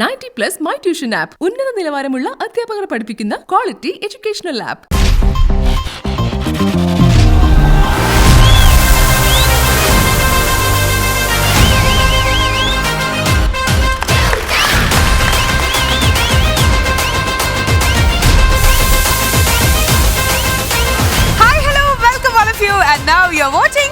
Ninety plus my tuition app ഉന്നത നിലവാരമുള്ള അധ്യാപകർ പഠിപ്പിക്കുന്ന quality educational app. Now you're watching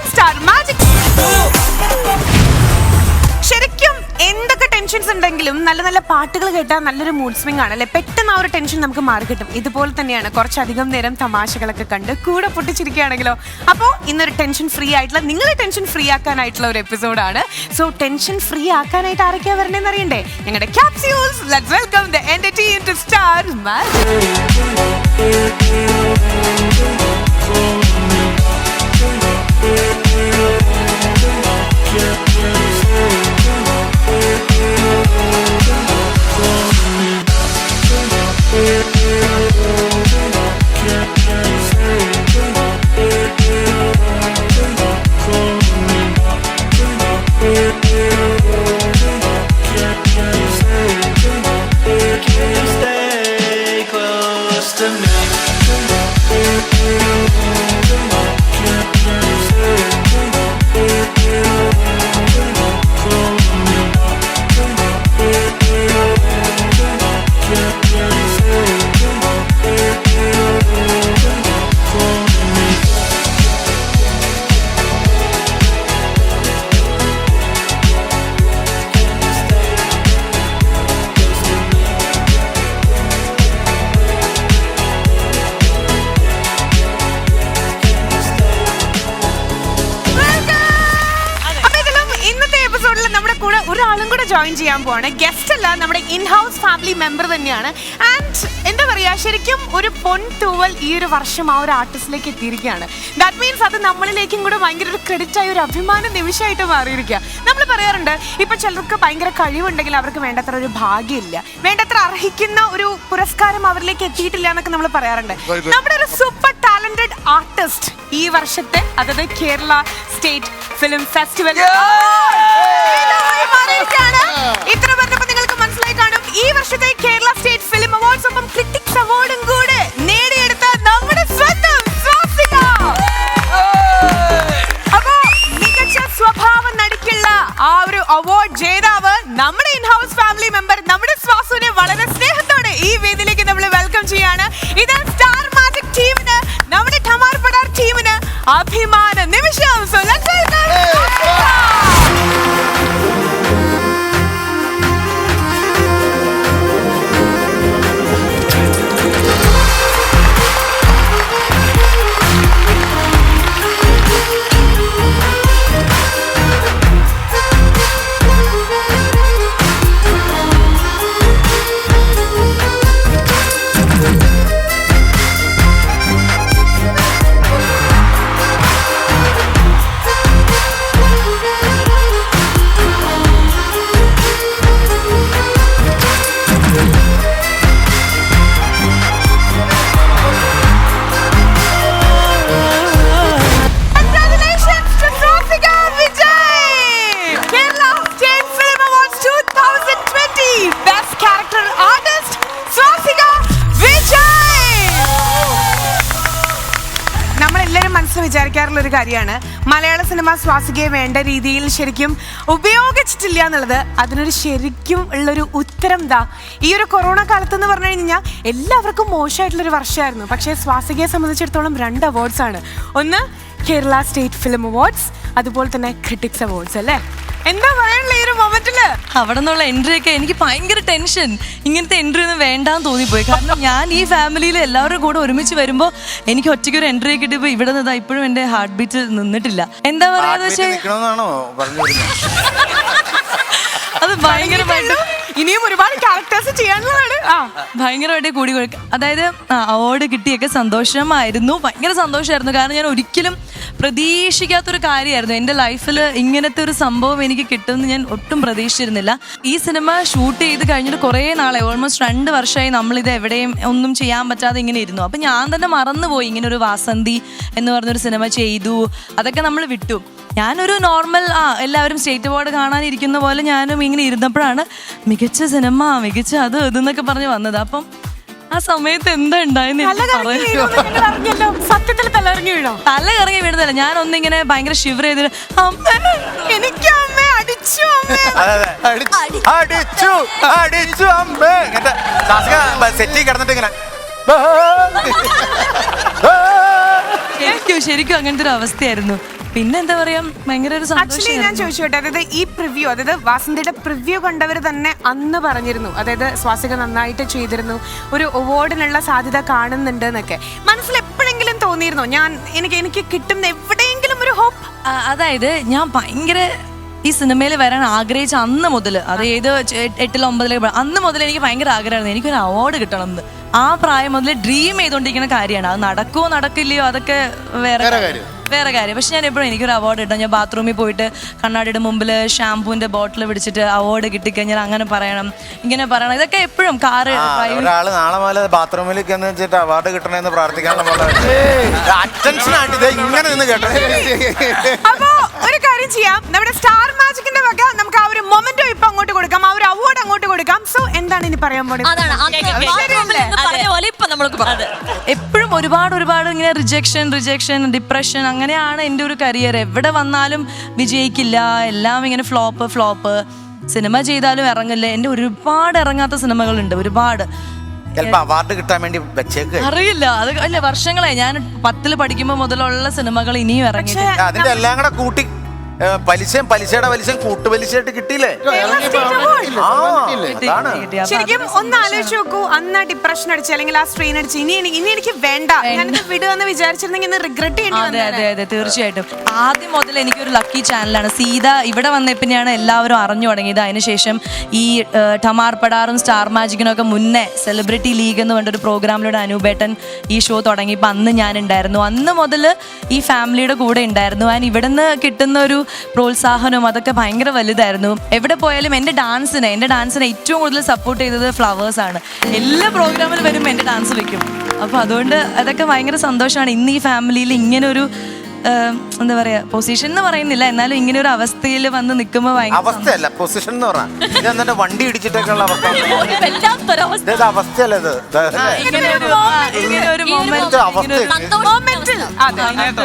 tensions ഉണ്ടെങ്കിലും നല്ല നല്ല പാട്ടുകൾ കേട്ടാൽ നല്ലൊരു മൂഡ് സ്വിംഗ് ആണ് അല്ലെ? പെട്ടെന്ന് ആ ഒരു ടെൻഷൻ നമുക്ക് മാറി കിട്ടും. ഇതുപോലെ തന്നെയാണ് കുറച്ചധികം നേരം തമാശകളൊക്കെ കണ്ട് കൂടെ പൊട്ടിച്ചിരിക്കുകയാണെങ്കിലോ? അപ്പോൾ ഇന്നൊരു ടെൻഷൻ ഫ്രീ ആയിട്ടുള്ള നിങ്ങളെ ടെൻഷൻ ഫ്രീ ആക്കാനായിട്ടുള്ള ഒരു എപ്പിസോഡാണ് സോ ടെൻഷൻ ഫ്രീ ആക്കാനായിട്ട് ആരൊക്കെയാ വരണേന്ന് അറിയണ്ടേ? ഞങ്ങളുടെ ക്യാപ്സ്യൂൾസ് ലെറ്റ്സ് വെൽക്കം ദ എന്റെ ടീം സ്റ്റാർ മാജിക് ഒരാളും കൂടെ ജോയിൻ ചെയ്യാൻ പോവാണ്. ഗസ്റ്റ് അല്ല നമ്മുടെ ഇൻ ഹൗസ് ഫാമിലി മെമ്പർ തന്നെയാണ്. ആൻഡ് എന്താ പറയുക ശരിക്കും ഒരു പൊൻ തൂവൽ ഈ ഒരു വർഷം ആ ഒരു ആർട്ടിസ്റ്റിലേക്ക് എത്തിയിരിക്കുകയാണ്. ദാറ്റ് മീൻസ് അത് നമ്മളിലേക്കും കൂടെ ഭയങ്കര ഒരു ക്രെഡിറ്റ് ആയ ഒരു അഭിമാന നിമിഷമായിട്ട് മാറിയിരിക്കുക. നമ്മൾ പറയാറുണ്ട് ഇപ്പൊ ചിലർക്ക് ഭയങ്കര കഴിവുണ്ടെങ്കിൽ അവർക്ക് വേണ്ടത്ര ഒരു ഭാഗ്യമില്ല. വേണ്ടത്ര അർഹിക്കുന്ന ഒരു പുരസ്കാരം അവരിലേക്ക് എത്തിയിട്ടില്ല എന്നൊക്കെ നമ്മൾ പറയാറുണ്ട്. നമ്മുടെ ഒരു സൂപ്പർ ടാലന്റഡ് ആർട്ടിസ്റ്റ് ഈ വർഷത്തെ അതായത് കേരള സ്റ്റേറ്റ് ഫിലിം ഫെസ്റ്റിവൽ ഇത്ര പറഞ്ഞപ്പോ നിങ്ങൾക്ക് മനസ്സിലായി കാണും. ഈ വർഷത്തെ കേരള സ്റ്റേറ്റ് ഫിലിം അവാർഡ്സ് ഒപ്പം ക്രിറ്റിക്സ് അവാർഡും കൂടെ നേടിയെടുത്ത. ഒരു കാര്യമാണ്. മലയാള സിനിമ സ്വാസികയെ വേണ്ട രീതിയിൽ ശരിക്കും ഉപയോഗിച്ചിട്ടില്ല എന്നുള്ളത് അതിനൊരു ശരിക്കും ഉള്ളൊരു ഉത്തരം ദാ. ഈ ഒരു കൊറോണ കാലത്ത് എന്ന് പറഞ്ഞു കഴിഞ്ഞാൽ എല്ലാവർക്കും മോശമായിട്ടുള്ളൊരു വർഷമായിരുന്നു. പക്ഷേ സ്വാസികയെ സംബന്ധിച്ചിടത്തോളം രണ്ട് അവാർഡ്സ് ആണ്. ഒന്ന് കേരള സ്റ്റേറ്റ് ഫിലിം അവാർഡ്സ് അതുപോലെ തന്നെ ക്രിട്ടിക്സ് അവാർഡ്സ് അല്ലേ? എന്താ പറയാനുള്ള ഈ ഒരു മൊമെന്റിൽ അവിടെ നിന്നുള്ള എൻട്രി ഒക്കെ എനിക്ക് ഭയങ്കര ടെൻഷൻ ഇങ്ങനത്തെ എൻട്രി ഒന്നും വേണ്ടാന്ന് തോന്നിപ്പോയി. കാരണം ഞാൻ ഈ ഫാമിലിയിൽ എല്ലാവരും കൂടെ ഒരുമിച്ച് വരുമ്പോ എനിക്ക് ഒറ്റയ്ക്ക് ഒരു എൻട്രി കിട്ടിയപ്പോൾ ഇവിടെ നിന്നാ ഇപ്പോഴും എന്റെ ഹാർട്ട് ബീറ്റ് നിന്നിട്ടില്ല. എന്താ പറയാന്ന് വെച്ചാൽ വരുന്നത് അത് ഭയങ്കരമായിട്ട്. ഇനിയും ഒരുപാട് ക്യാരക്ടേഴ്സ് ചെയ്യാനുള്ളതാണ്. ആ. ഭയങ്കരമായിട്ട് കൂടി കൊടുക്കുക അതായത് അവാർഡ് കിട്ടിയൊക്കെ സന്തോഷമായിരുന്നു. ഭയങ്കര സന്തോഷമായിരുന്നു. കാരണം ഞാൻ ഒരിക്കലും പ്രതീക്ഷിക്കാത്തൊരു കാര്യമായിരുന്നു. എന്റെ ലൈഫിൽ ഇങ്ങനത്തെ ഒരു സംഭവം എനിക്ക് കിട്ടുമെന്ന് ഞാൻ ഒട്ടും പ്രതീക്ഷിച്ചിരുന്നില്ല. ഈ സിനിമ ഷൂട്ട് ചെയ്ത് കഴിഞ്ഞിട്ട് കുറേ നാളെ ഓൾമോസ്റ്റ് രണ്ട് വർഷമായി നമ്മളിത് എവിടെയും ഒന്നും ചെയ്യാൻ പറ്റാതെ ഇങ്ങനെ ഇരുന്നു. അപ്പം ഞാൻ തന്നെ മറന്നുപോയി ഇങ്ങനെ ഒരു വാസന്തി എന്ന് പറഞ്ഞൊരു സിനിമ ചെയ്തു. അതൊക്കെ നമ്മൾ വിട്ടു. ഞാനൊരു നോർമൽ ആ എല്ലാവരും സ്റ്റേറ്റ് ബോർഡ് കാണാനിരിക്കുന്ന പോലെ ഞാനും ഇങ്ങനെ ഇരുന്നപ്പോഴാണ് മികച്ച സിനിമ മികച്ച അത് ഇതെന്നൊക്കെ പറഞ്ഞ് വന്നത്. അപ്പം ആ സമയത്ത് എന്താ ഉണ്ടായെന്ന് തല എനിക്ക് പറയാൻ സത്യത്തിൽ തലറിഞ്ഞു വീണോ? തല കറങ്ങി വീഴുന്നില്ല ഞാൻ ഒന്നിങ്ങനെ ഭയങ്കര ഷിവർ ചെയ്തിട്ട് അമ്മേ എനിക്ക് അമ്മ അടിച്ചു അമ്മ. അതെ അതെ. അടിച്ചു. അടിച്ചു അമ്മേ. ഇങ്ങനത്തെ ശാസ്ത്ര സെറ്റിൽ കിടന്നിട്ട് ഇങ്ങനെ. ശരിക്കും ശരിക്കും അങ്ങനത്തെ ഒരു അവസ്ഥയായിരുന്നു. പിന്നെ എന്താ പറയാ? ഭയങ്കര ഒരു ആക്ച്വലി ഞാൻ സന്തോഷം ചോദിച്ചോട്ടെ അതായത് ഈ പ്രിവ്യൂ അതായത് വാസന്തിയുടെ പ്രിവ്യൂ കണ്ടവർ തന്നെ അന്ന് പറഞ്ഞിരുന്നു. അതായത് സ്വാസിക നന്നായിട്ട് ചെയ്തിരുന്നു. ഒരു അവാർഡിനുള്ള സാധ്യത കാണുന്നുണ്ട് എന്നൊക്കെ. മനസ്സിൽ എപ്പോഴെങ്കിലും തോന്നിയിരുന്നു? ഞാൻ എനിക്ക് എനിക്ക് കിട്ടുന്ന എവിടെയെങ്കിലും ഒരു ഹോപ്പ് ആ, അതായത് ഞാൻ ഭയങ്കര ഈ സിനിമയിൽ വരാൻ ആഗ്രഹിച്ച അന്ന് മുതൽ അത് ഏത് ചെ- എട്ടിലോ ഒമ്പതിലോ അന്ന് മുതൽ എനിക്ക് ഭയങ്കര ആഗ്രഹമായിരുന്നു. എനിക്കൊരു അവാർഡ് കിട്ടണം എന്ന് ആ പ്രായം മുതൽ ഡ്രീം ചെയ്തുകൊണ്ടിരിക്കുന്ന കാര്യമാണ്. അത് നടക്കുമോ നടക്കില്ലയോ അതൊക്കെ വേറെ കാര്യം. വേറെ കാര്യം. പക്ഷെ ഞാൻ എപ്പോഴും എനിക്കൊരു അവാർഡ് കിട്ടും ഞാൻ ബാത്റൂമിൽ പോയിട്ട് കണ്ണാടിയുടെ മുമ്പിൽ ഷാംപൂവിന്റെ ബോട്ടിൽ പിടിച്ചിട്ട് അവാർഡ് കിട്ടിക്കഴിഞ്ഞാൽ അങ്ങനെ പറയണം. ഇങ്ങനെ പറയണം. ഇതൊക്കെ എപ്പോഴും കാറ് ആ, ഒരാൾ നാളെ മുതൽ ബാത്റൂമിൽ വെച്ചിട്ട് അവാർഡ് കിട്ടണമെന്ന് പ്രാർത്ഥിക്കാൻ അറ്റൻഷൻ ആയിട്ട് ഇങ്ങനെ നിന്ന് കേട്ടോ. അപ്പോ ഒരു കാര്യം ചെയ്യാം. നമ്മുടെ സ്റ്റാർ മാജിക്കിന്റെ വക നമുക്ക് ആ മൊമെന്റോ ഇപ്പൊ അങ്ങോട്ട് കൊടുക്കാം ആ ഒരു അവാർഡ് അങ്ങോട്ട് കൊടുക്കാം. സോ എന്താണ് ഇനി പറയാൻ പോണത്? അതാണ് അന്ന് പറഞ്ഞ പോലെ ഇപ്പൊ നമ്മൾക്ക് പറയാം. എപ്പോഴും ഒരുപാട് ഒരുപാട് ഇങ്ങനെ റിജക്ഷൻ റിജക്ഷൻ ഡിപ്രഷൻ അങ്ങനെയാണ് എന്റെ ഒരു കരിയർ എവിടെ വന്നാലും വിജയിക്കില്ല എല്ലാം ഇങ്ങനെ ഫ്ലോപ്പ് ഫ്ലോപ്പ് സിനിമ ചെയ്താലും ഇറങ്ങില്ല. എന്റെ ഒരുപാട് ഇറങ്ങാത്ത സിനിമകളുണ്ട് ഒരുപാട്. അവാർഡ് കിട്ടാൻ വേണ്ടി അറിയില്ല. അത് അല്ല വർഷങ്ങളായി. ഞാൻ പത്തിൽ പഠിക്കുമ്പോൾ മുതലുള്ള സിനിമകൾ ഇനിയും ഇറങ്ങി അതിന്റെ എല്ലാം കൂടെ കൂട്ടി പലിശയും പലിശയുടെ പലിശയും കൂട്ടുപലിശയായിട്ട് കിട്ടിയില്ലേ? ആ അതാണ്. ശരിക്കും ഒന്ന് ആലോചിച്ച് നോക്കൂ അന്ന് ഡിപ്രഷൻ അടിച്ച് അല്ലെങ്കിൽ ആ സ്ട്രെയിൻ അടിച്ച് ഇനി എനിക്ക് ഇനി എനിക്ക് വേണ്ട. ഞാനിത് വിടുക എന്ന് വിചാരിച്ചിരുന്നെങ്കിൽ ഇന്ന് റിഗ്രറ്റ് അതെ. അതെ അതെ തീർച്ചയായിട്ടും. ആദ്യം മുതൽ എനിക്കൊരു ലക്കി ചാനലാണ് സീത ഇവിടെ വന്നപ്പോഴാണ് എല്ലാവരും അറിഞ്ഞു തുടങ്ങിയത്. അതിനുശേഷം ഈ ഏഹ്, ടമാർ പടാറും സ്റ്റാർ മാജിക്കിനും ഒക്കെ മുന്നേ സെലിബ്രിറ്റി ലീഗ് എന്ന് പറഞ്ഞൊരു പ്രോഗ്രാമിലൂടെ അനൂപേട്ടൻ ഈ ഷോ തുടങ്ങിയപ്പോൾ അന്ന് ഞാൻ ഉണ്ടായിരുന്നു അന്ന് മുതൽ ഈ ഫാമിലിയുടെ കൂടെ ഉണ്ടായിരുന്നു. ആൻഡ് ഇവിടുന്ന് കിട്ടുന്ന ഒരു പ്രോത്സാഹനവും അതൊക്കെ ഭയങ്കര വലുതായിരുന്നു. എവിടെ പോയാലും എന്റെ ഡാൻസിന് എന്റെ ഡാൻസിനെ ഏറ്റവും കൂടുതൽ സപ്പോർട്ട് ചെയ്തത് ഫ്ലവേഴ്സ് ആണ്. എല്ലാ പ്രോഗ്രാമിലും വരുമ്പോൾ എന്റെ ഡാൻസ് വെക്കും. അപ്പോൾ അതുകൊണ്ട് അതൊക്കെ ഭയങ്കര സന്തോഷമാണ്. ഇന്ന് ഈ ഫാമിലിയിൽ ഇങ്ങനെ ഒരു എന്താ പറയാ പൊസിഷൻ എന്ന് പറയുന്നില്ല. എന്നാലും ഇങ്ങനെ ഒരു അവസ്ഥയിൽ വന്ന് നിൽക്കുമ്പോൾ അവസ്ഥയല്ല പൊസിഷൻ എന്ന് പറഞ്ഞാൽ ഇത് എന്നിട്ട് വണ്ടി ഇടിച്ചിട്ടൊക്കെയുള്ള അവസ്ഥ. ഇത് അവസ്ഥയല്ല ഇത്?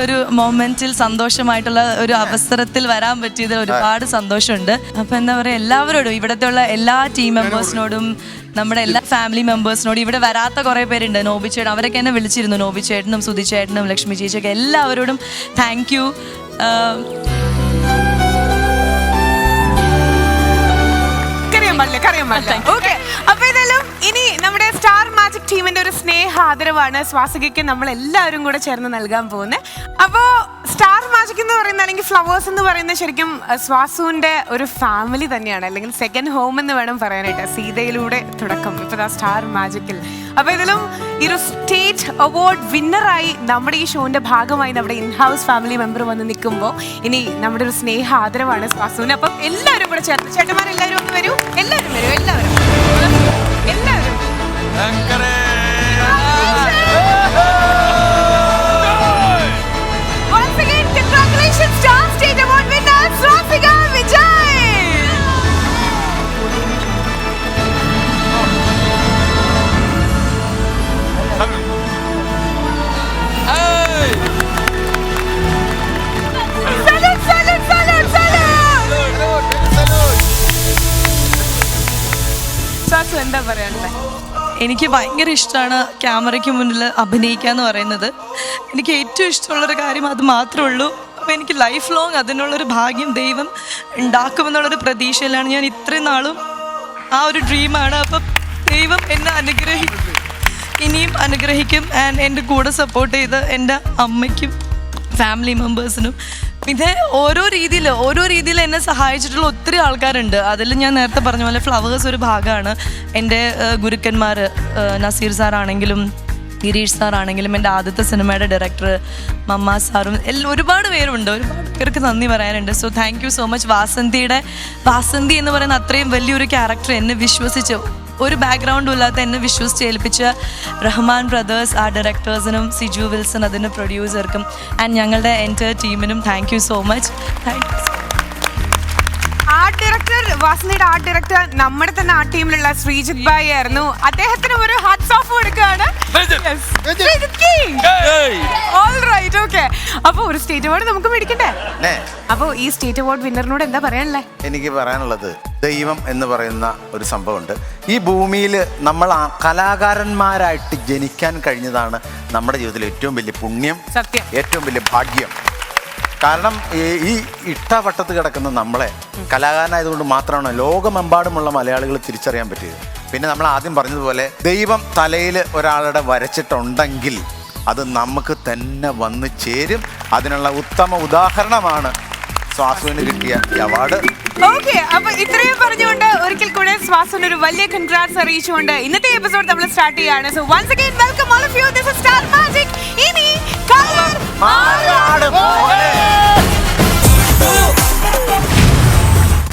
ഒരു മൊമെന്റിൽ സന്തോഷമായിട്ടുള്ള ഒരു അവസരത്തിൽ വരാൻ പറ്റിയതിൽ ഒരുപാട് സന്തോഷമുണ്ട്. അപ്പൊ എന്താ പറയാ എല്ലാവരോടും ഇവിടത്തെ ഉള്ള എല്ലാ ടീം മെമ്പേഴ്സിനോടും നമ്മുടെ എല്ലാ ഫാമിലി മെമ്പേഴ്സിനോട് ഇവിടെ വരാത്ത കുറെ പേരുണ്ട്. നോബി ചേട്ടൻ അവരൊക്കെ എന്നെ വിളിച്ചിരുന്നു. നോബി ചേട്ടനും സുധി ചേട്ടനും ലക്ഷ്മി ചേച്ചിയൊക്കെ എല്ലാവരോടും താങ്ക് യു കറിയാൻ പാടില്ല കറിയാൻ പാടില്ല. ഓക്കെ അപ്പൊ ഇതെല്ലാം ഇനി നമ്മുടെ മാജിക് ടീമിന്റെ ഒരു സ്നേഹ ആദരവാണ് സ്വാസികയ്ക്ക് നമ്മൾ എല്ലാവരും കൂടെ ചേർന്ന് നൽകാൻ പോകുന്നത്. അപ്പോ സ്റ്റാർ മാജിക് എന്ന് പറയുന്ന അല്ലെങ്കിൽ ഫ്ലവേഴ്സ് എന്ന് പറയുന്ന ശരിക്കും സ്വാസുവിന്റെ ഒരു ഫാമിലി തന്നെയാണ്. അല്ലെങ്കിൽ സെക്കൻഡ് ഹോം എന്ന് വേണം പറയാനായിട്ട്. സീതയിലൂടെ തുടക്കം. ഇപ്പൊ സ്റ്റാർ മാജിക്കിൽ അപ്പോൾ ഇതിലും ഈ ഒരു സ്റ്റേറ്റ് അവാർഡ് വിന്നറായി നമ്മുടെ ഈ ഷോന്റെ ഭാഗമായി നമ്മുടെ ഇൻ ഹൗസ് ഫാമിലി മെമ്പർ വന്ന് നിൽക്കുമ്പോൾ ഇനി നമ്മുടെ ഒരു സ്നേഹ ആദരവാണ് സ്വാസുവിന് അപ്പം എല്ലാവരും കൂടെ ചേർന്ന്. ചേട്ടന്മാരെല്ലാവരും ഒന്ന് വരൂ. എല്ലാവരും വരൂ. എല്ലാവരും. Once again, congratulations, Star State Award winner, Swastika Vijay! Salute, salute, salute, salute! സ്വാസു എന്താ പറയാനുള്ളത് എനിക്ക് ഭയങ്കര ഇഷ്ടമാണ് ക്യാമറയ്ക്ക് മുന്നിൽ അഭിനയിക്കുക എന്ന് പറയുന്നത്. എനിക്ക് ഏറ്റവും ഇഷ്ടമുള്ളൊരു കാര്യം അത് മാത്രമേ ഉള്ളൂ. അപ്പോൾ എനിക്ക് ലൈഫ് ലോങ് അതിനുള്ളൊരു ഭാഗ്യം ദൈവം ഉണ്ടാക്കുമെന്നുള്ളൊരു പ്രതീക്ഷയിലാണ് ഞാൻ ഇത്രയും നാളും ആ ഒരു ഡ്രീമാണ് അപ്പം ദൈവം എന്നെ അനുഗ്രഹിക്കും ഇനിയും അനുഗ്രഹിക്കും ആൻഡ് എന്റെ കൂടെ സപ്പോർട്ട് ചെയ്ത് എന്റെ അമ്മയ്ക്കും ഫാമിലി മെമ്പേഴ്സിനും പിന്നെ ഓരോ രീതിയിൽ ഓരോ രീതിയിൽ എന്നെ സഹായിച്ചിട്ടുള്ള ഒത്തിരി ആൾക്കാരുണ്ട്. അതിൽ ഞാൻ നേരത്തെ പറഞ്ഞ പോലെ ഫ്ലവേഴ്സ് ഒരു ഭാഗമാണ്. എന്റെ ഗുരുക്കന്മാർ നസീർ സാറാണെങ്കിലും ഗിരീഷ് സാറാണെങ്കിലും എന്റെ ആദ്യത്തെ സിനിമയുടെ ഡയറക്ടർ മമ്മ സാറും എല്ലാം ഒരുപാട് പേരുണ്ട്. ഒരുപാട് പേർക്ക് നന്ദി പറയാനുണ്ട്. So thank you so much വാസന്തിയുടെ Vasanthi എന്ന് പറയുന്ന അത്രയും വലിയൊരു ക്യാരക്ടർ എന്നെ വിശ്വസിച്ച് ഒരു ബാക്ക്ഗ്രൗണ്ടും ഇല്ലാത്ത എന്നെ വിശ്വസിച്ച് ഏൽപ്പിച്ച റഹ്മാൻ ബ്രദേഴ്സ് ആ ഡയറക്ടേഴ്സിനും സിജു വിൽസൺ അതിന്റെ പ്രൊഡ്യൂസർക്കും ആൻഡ് ഞങ്ങളുടെ എന്റെ ടീമിനും thank you so much thank you വാസനയുടെ art director നമ്മുടെ തന്നെ ആർട്ട് ടീമിലുള്ള ശ്രീജിത് ബായി ആയിരുന്നു. അദ്ദേഹത്തിന് ഒരു ഹാറ്റ്സ് ഓഫ് കൊടുക്കുകയാണ്. Yes. Sreejith king. All right, അപ്പൊ ഒരു സ്റ്റേറ്റ് അവാർഡ് നമുക്ക് മേടിക്കണ്ടേ? അപ്പൊ ഈ സ്റ്റേറ്റ് അവാർഡ് വിന്നറിനോട് എന്താ പറയാനുള്ളേ? എനിക്ക് പറയാനുള്ളത് ദൈവം എന്ന് പറയുന്ന ഒരു സംഭവമുണ്ട്. ഈ ഭൂമിയിൽ നമ്മൾ ആ കലാകാരന്മാരായിട്ട് ജനിക്കാൻ കഴിഞ്ഞതാണ് നമ്മുടെ ജീവിതത്തിലെ ഏറ്റവും വലിയ പുണ്യം സത്യം. ഏറ്റവും വലിയ ഭാഗ്യം. കാരണം ഈ- ഇട്ടവട്ടത്ത് കിടക്കുന്ന നമ്മളെ കലാകാരനായതുകൊണ്ട് മാത്രമാണ് ലോകമെമ്പാടുമുള്ള മലയാളികൾ തിരിച്ചറിയാൻ പറ്റിയത്. പിന്നെ നമ്മൾ ആദ്യം പറഞ്ഞതുപോലെ ദൈവം തലയിൽ ഒരാളുടെ വരച്ചിട്ടുണ്ടെങ്കിൽ അത് നമുക്ക് തന്നെ വന്ന് ചേരും. അതിനുള്ള ഉത്തമ ഉദാഹരണമാണ് സ്വാസുവിന് കിട്ടിയ ഈ അവാർഡ് ഓക്കെ അപ്പൊ ഇത്രയും പറഞ്ഞുകൊണ്ട് ഒരിക്കൽ കൂടെ സ്വാസുവിന് ഒരു വലിയ കൺഗ്രാറ്റ്സ് അറിയിച്ചുകൊണ്ട് ഇന്നത്തെ എപ്പിസോഡ് നമ്മൾ സ്റ്റാർട്ട് ചെയ്യാണ്. So once again welcome all of you this star magic ഇനി.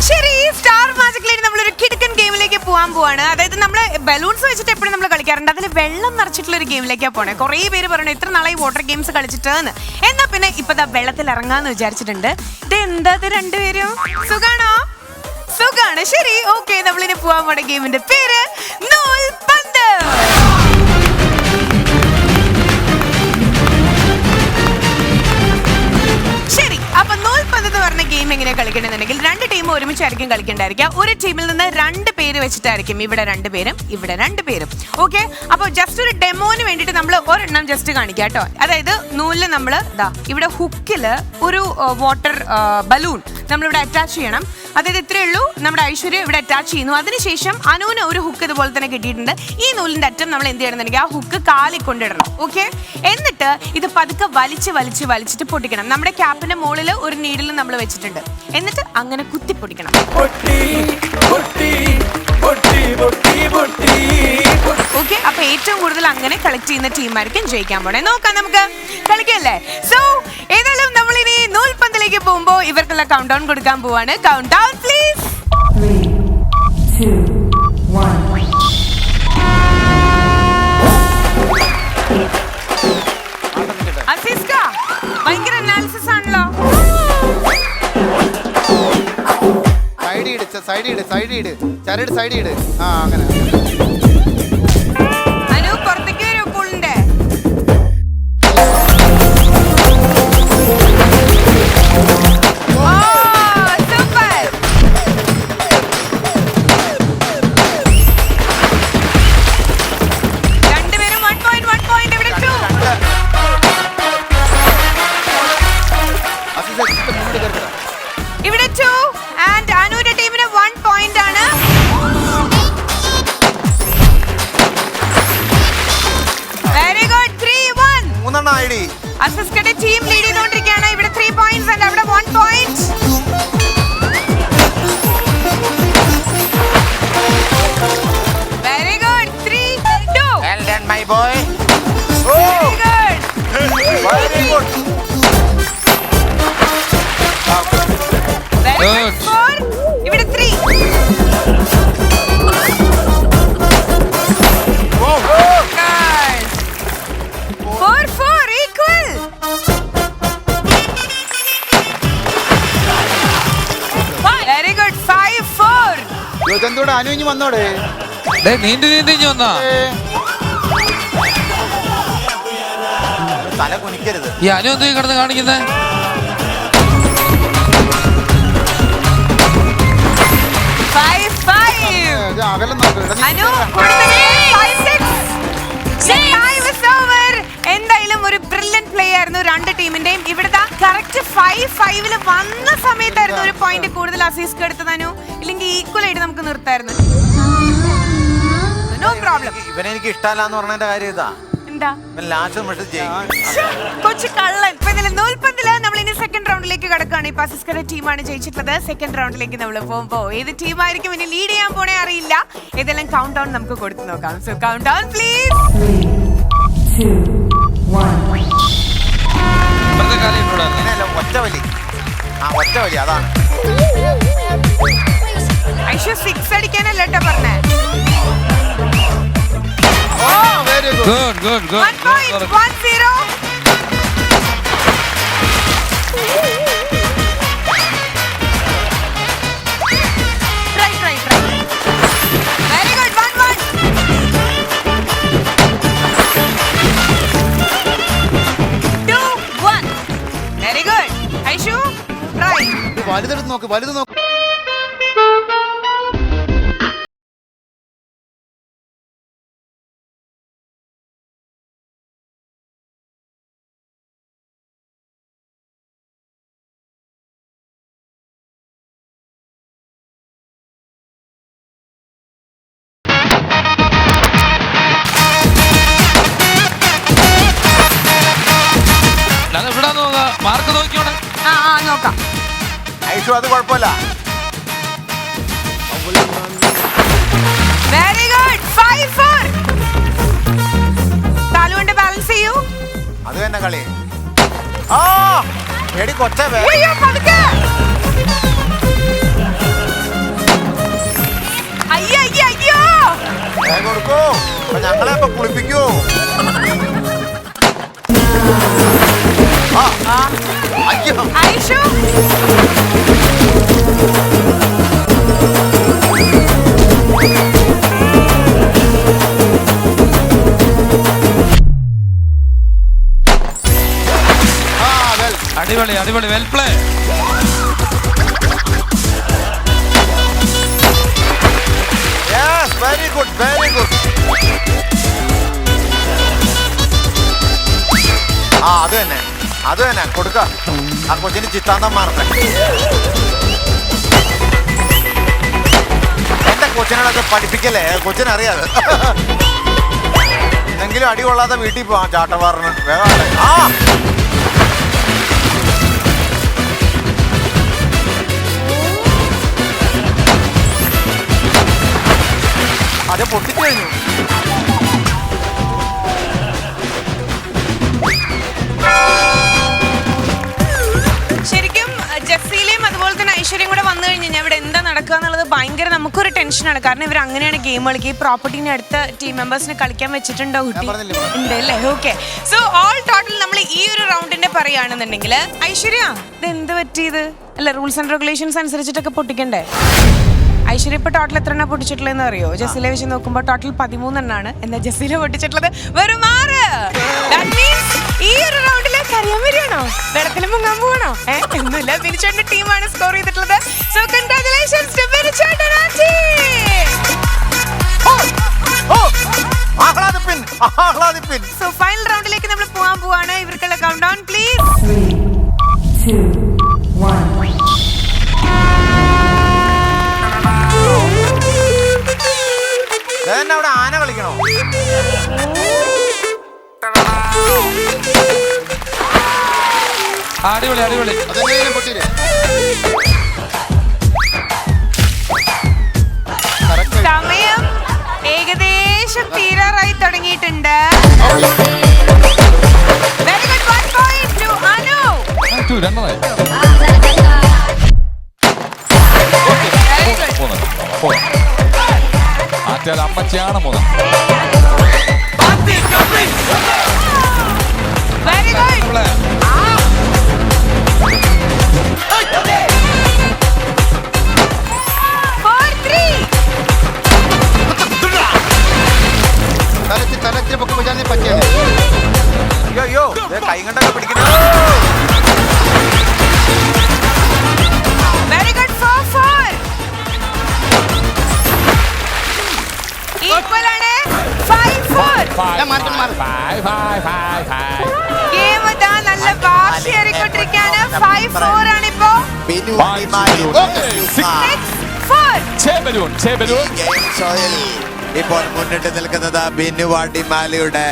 ശരി ഈ സ്റ്റാർ മാജിക്കിലേക്ക് നമ്മൾ ഒരു കിടക്കൻ ഗെയിമിലേക്ക് പോകാൻ പോവാണ്. അതായത് നമ്മൾ ബലൂൺസ് വെച്ചിട്ട് എപ്പോഴും നമ്മൾ കളിക്കാറുണ്ട്. അതിൽ വെള്ളം നിറച്ചിട്ടുള്ള ഒരു ഗെയിമിലേക്കാണ് പോണേ. കുറേ പേര് പറഞ്ഞു ഇത്ര നാളായി വാട്ടർ ഗെയിംസ് കളിച്ചിട്ട് എന്ന് എന്നാ പിന്നെ ഇപ്പൊ വെള്ളത്തിൽ ഇറങ്ങാന്ന് വിചാരിച്ചിട്ടുണ്ട്. ഇത് എന്താ ഇത് രണ്ടുപേരും? സുഖാണോ? സുഖാണ്. ശരി ഓക്കെ നമ്മളിനി പോവാൻ പോണ ഗെയിമിന്റെ പേര് നൂൽ പന്ത് ഗെയിം എങ്ങനെ കളിക്കണമെന്നുണ്ടെങ്കിൽ രണ്ട് ടീം ഒരുമിച്ചായിരിക്കും കളിക്കേണ്ടായിരിക്കുക. ഒരു ടീമിൽ നിന്ന് രണ്ട് പേര് വെച്ചിട്ടായിരിക്കും ഇവിടെ രണ്ട് പേരും ഇവിടെ രണ്ട് പേരും. ഓക്കെ അപ്പോൾ ജസ്റ്റ് ഒരു ഡെമോന് വേണ്ടിയിട്ട് നമ്മൾ ഒരെണ്ണം ജസ്റ്റ് കാണിക്കാം കേട്ടോ. അതായത് നൂലിൽ നമ്മൾ ഇതാ ഇവിടെ ഹുക്കിൽ ഒരു വാട്ടർ ബലൂൺ നമ്മളിവിടെ അറ്റാച്ച് ചെയ്യണം. അതായത് ഇത്രയേ ഉള്ളൂ. നമ്മുടെ ഐശ്വര്യ ഇവിടെ അറ്റാച്ച് ചെയ്യുന്നു. അതിനുശേഷം അനുവിന് ഒരു ഹുക്ക് ഇതുപോലെ തന്നെ കിട്ടിയിട്ടുണ്ട്. ഈ നൂലിന്റെ അറ്റം നമ്മൾ എന്ത് ചെയ്യണമെന്നുണ്ടെങ്കിൽ ആ ഹുക്ക് കാലിൽ കൊണ്ടിടണം. ഓക്കെ എന്നിട്ട് ഇത് പതുക്കെ വലിച്ച് വലിച്ച് വലിച്ചിട്ട് പൊട്ടിക്കണം. നമ്മുടെ ക്യാപ്പിന്റെ മുകളിൽ ഒരു നീഡിൽ നമ്മൾ വെച്ചിട്ടുണ്ട്. എന്നിട്ട് അങ്ങനെ കുത്തി പൊട്ടിക്കണം ഓക്കെ അപ്പൊ ഏറ്റവും കൂടുതൽ അങ്ങനെ കളക്ട് ചെയ്യുന്ന ടീമായിരിക്കും ജയിക്കാൻ പോണേ. നോക്കാം നമുക്ക്. കളിക്കല്ലേ? സോ ഏതായാലും നമ്മൾ ഇനി നൂൽപന്തിലേക്ക് പോകുമ്പോ ഇവർക്കുള്ള കൗണ്ട് ഡൗൺ കൊടുക്കാൻ പോവാണ്. കൗണ്ട് ഡൗൺ പ്ലീസ് സൈഡ് ഇട് സൈഡ് ഇട് ചരട് സൈഡ് ഇട് ആ അങ്ങനെ. യോജന്തോടെ അനുവിഞ്ഞ് വന്നോടെ. നീണ്ടു നീണ്ടു ഇഞ്ഞി വന്നാ? തല കുനിക്കരുത്. ഈ അനു എന്തോ കിടന്ന് കാണിക്കുന്നേ? അകലം അനു. എന്തായാലും ഒരു ബ്രില്യൻ പ്ലേ ആയിരുന്നു രണ്ട് ടീമിന്റെയും. ഇവിടുത്തെ കറക്റ്റ് ഫൈവ് ഫൈവിൽ വന്ന സമയത്തായിരുന്നു ഒരു പോയിന്റ് കൂടുതൽ അസീസ്ക്ക് എടുത്തതനു അനു. ഇല്ലെങ്കിൽ ഈക്വൽ ആയിട്ട് നമുക്ക് നിർത്തായിരുന്നു. നോ പ്രോബ്ലം ഇവനെ എനിക്ക് ഇഷ്ടമല്ല എന്ന് പറഞ്ഞതിന്റെ കാര്യം ഇതാ. എന്താ? ലാസ്റ്റ് നിമിഷത്തിൽ ജയിക്കും. കൊച്ചു കള്ളൻ. ഇപ്പൊ ഇതിൽ നൂൽപ്പന്തിൽ നമ്മൾ ഇനി സെക്കൻഡ് റൗണ്ടിലേക്ക് കടക്കുകയാണ് ഈ ടീമാണ് ജയിച്ചിട്ടുള്ളത്. സെക്കൻഡ് റൗണ്ടിലേക്ക് നമ്മൾ പോകുമ്പോ ഏത് ടീമായിരിക്കും ഇനി ലീഡ് ചെയ്യാൻ പോണേ അറിയില്ല. ഏതെല്ലാം കൗണ്ട് ഡൗൺ നമുക്ക് കൊടുത്തു നോക്കാം. സോ കൗണ്ട് ഡൗൺ പ്ലീസ് ഒറ്റ വലി. ആ ഒറ്റ വലി അതാണ്. ഐശ്വ സിക്സ് അടിക്കാനല്ലേട്ടോ പറഞ്ഞേ. വലുതെടുത്ത് നോക്ക് വലുത് നോക്ക്. ഐഷു അത് കുഴപ്പമില്ല. വെരി ഗുഡ് ഫൈവ് ഫോർ കാലുകൊണ്ട് ബാലൻസ് ചെയ്യൂ. അത് തന്നെ കളി. ആ എടി കൊച്ച അയ്യോ പതുക്കെ. അയ്യോ അയ്യോ അയ്യോ. കൊടുക്കൂ. ഞങ്ങളെ ഇപ്പൊ കുളിപ്പിക്കൂ. ഐഷു വെൽ അടിപൊളി അടിപൊളി. വെൽ പ്ലേ അത് തന്നെ കൊടുക്ക. ആ കൊച്ചിന് ചിത്താന്തം മാറട്ടെ. എന്റെ കൊച്ചിനോടൊക്കെ പഠിപ്പിക്കല്ലേ? കൊച്ചിനറിയാതെ എങ്കിലും അടി കൊള്ളാതെ വീട്ടിൽ പോവാം ചാട്ടവാറിന്. വേഗം ആ! അത് പൊട്ടിച്ചു കഴിഞ്ഞു. നടക്കുക എന്നുള്ളത് ഭയങ്കര നമുക്കൊരു ടെൻഷനാണ്. കാരണം ഇവർ അങ്ങനെയാണ് ഗെയിം കളിക്കുക. ഈ പ്രോപ്പർട്ടിനെ അടുത്ത ടീം മെമ്പേഴ്സിനെ കളിക്കാൻ വെച്ചിട്ടുണ്ടോ കുട്ടി. ഉണ്ട് അല്ലേ? ഓക്കെ സോ ഓൾ ടോട്ടൽ നമ്മൾ ഈ ഒരു റൗണ്ടിന്റെ പറയുകയാണെന്നുണ്ടെങ്കിൽ ഐശ്വര്യ ഇത് എന്ത് പറ്റിയത്? അല്ല റൂൾസ് ആൻഡ് റെഗുലേഷൻസ് അനുസരിച്ചിട്ടൊക്കെ പൊട്ടിക്കണ്ടേ? ഐശ്വര്യ ഇപ്പൊ ടോട്ടൽ എത്ര എണ്ണ പൊട്ടിച്ചിട്ടുള്ളതെന്ന് അറിയോ? ജസീലെ വെച്ച് നോക്കുമ്പോൾ ടോട്ടൽ പതിമൂന്നെണ്ണാണ്. എന്നാൽ ജസീല പൊട്ടിച്ചിട്ടുള്ളത് വെറും ആറ്. ഈ ഒരു റൗണ്ടിൽ കറിയാൻ വരികയാണോ? വെള്ളത്തിൽ മുങ്ങാൻ പോകണോ ഒന്നുമില്ല ബിനിച്ചേട്ടന്റെ ടീമാണ് സ്കോർ ചെയ്തിട്ടുള്ളത്. സോ കൺഗ്രാറ്റുലേഷൻസ് ടു ബിനിച്ചേട്ടൻ ആഹ്ലാദിപ്പിൻ ആഹ്ലാദിപ്പിൻ. സോ ഫൈനൽ റൗണ്ടിലേക്ക് നമ്മൾ പോകാൻ പോവാണ്. ഇവർക്കുള്ള കൗണ്ട് ഡൗൺ പ്ലീസ് അവിടെ ആന കളിക്കണോ? അടിപൊളി അടിപൊളി. പൊട്ടിയില്ലേ? സമയം ഏകദേശം തീരാറായി തുടങ്ങിയിട്ടുണ്ട്. Very good one point two Anu two രണ്ടായി മൂന്ന് ഫോർ ആറ്റാൽ അമ്മച്ചിയാണ് മൂന്ന്. വെരി ഗുഡ് തലച്ച് പൊക്കെ വെച്ചാൽ പറ്റിയത് അയ്യോ കൈ കണ്ടൊക്കെ പിടിക്കുന്നു. Very good four four equal ആണ് ഫൈവ് ഫോർ മാറ്റം മാറും. ഗെയിം ഇതാ നല്ല വാശിയേറിക്കൊണ്ടിരിക്കാണ് ഫൈവ് ഫോർ ആണ് ഇപ്പോ സിക്സ് ഫോർ ഇപ്പോൾ മുന്നിട്ട് നിൽക്കുന്നത് ബിനു മാലയുടെ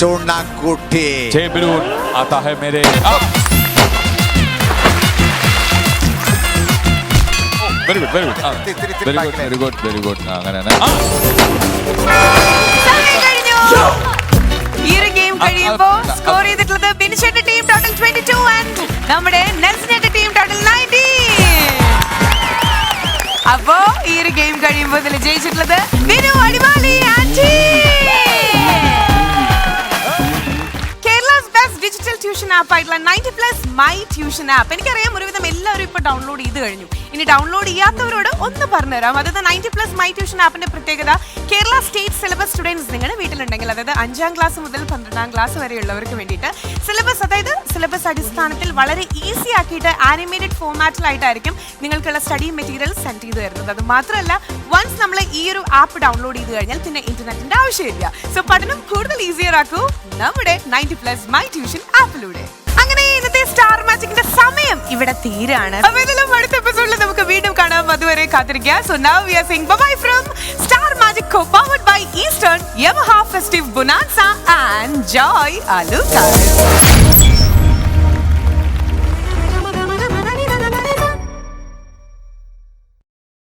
ചൂണ്ണാക്കുട്ടി very good very good very good very good very good അങ്ങനെ തന്നെ ആ ഈ ഒരു ഗെയിം കഴിയുമ്പോ ആ, ആ, സ്കോർ ചെയ്തിട്ടുള്ളത് ബിനിഷന്റെ ടീം ടോട്ടൽ 22 ആൻഡ് നമ്മുടെ നെൽസന്റെ അപ്പോ ഈ ഒരു ഗെയിം കഴിയുമ്പോൾ ഇതിൽ ജയിച്ചിട്ടുള്ളത് Adimali aunty! Best digital tuition app ആയിട്ടുള്ള ninety plus my tuition app എനിക്കറിയാം ഒരുവിധം എല്ലാവരും ഇപ്പൊ ഡൗൺലോഡ് ചെയ്ത് കഴിഞ്ഞു. ഇനി ഡൗൺലോഡ് ചെയ്യാത്തവരോട് ഒന്ന് പറഞ്ഞുതരാം. അതായത് നയന്റി പ്ലസ് മൈ ട്യൂഷൻ ആപ്പിന്റെ പ്രത്യേകത കേരള സ്റ്റേറ്റ് സിലബസ് സ്റ്റുഡൻസ് നിങ്ങളുടെ വീട്ടിലുണ്ടെങ്കിൽ അതായത് അഞ്ചാം ക്ലാസ് മുതൽ പന്ത്രണ്ടാം ക്ലാസ് വരെയുള്ളവർക്ക് വേണ്ടിയിട്ട് സിലബസ് അതായത് സിലബസ് അടിസ്ഥാനത്തിൽ വളരെ ഈസി ആക്കിയിട്ട് ആനിമേറ്റഡ് ഫോർമാറ്റിലായിട്ടായിരിക്കും നിങ്ങൾക്കുള്ള സ്റ്റഡി മെറ്റീരിയൽ സെൻഡ് ചെയ്ത് തരുന്നത്. അത് മാത്രമല്ല വൺസ് നമ്മൾ ഈ ഒരു ആപ്പ് ഡൗൺലോഡ് ചെയ്ത് കഴിഞ്ഞാൽ പിന്നെ ഇന്റർനെറ്റിന്റെ ആവശ്യമില്ല. സോ പഠനം കൂടുതൽ ഈസിയർ ആക്കൂ നമ്മുടെ നയന്റി പ്ലസ് മൈ ട്യൂഷൻ ആപ്പിലൂടെ അങ്ങനെ ഇന്നത്തെ സ്റ്റാർ മാജിക്കിന്റെ സമയം ഇവിടെ തീരാണ്. അപ്പൊ അടുത്ത എപ്പിസോഡിൽ നമുക്ക് വീണ്ടും കാണാം. അതുവരെ കാത്തിരിക്കുക. So now we by Eastern and Joy Alukkas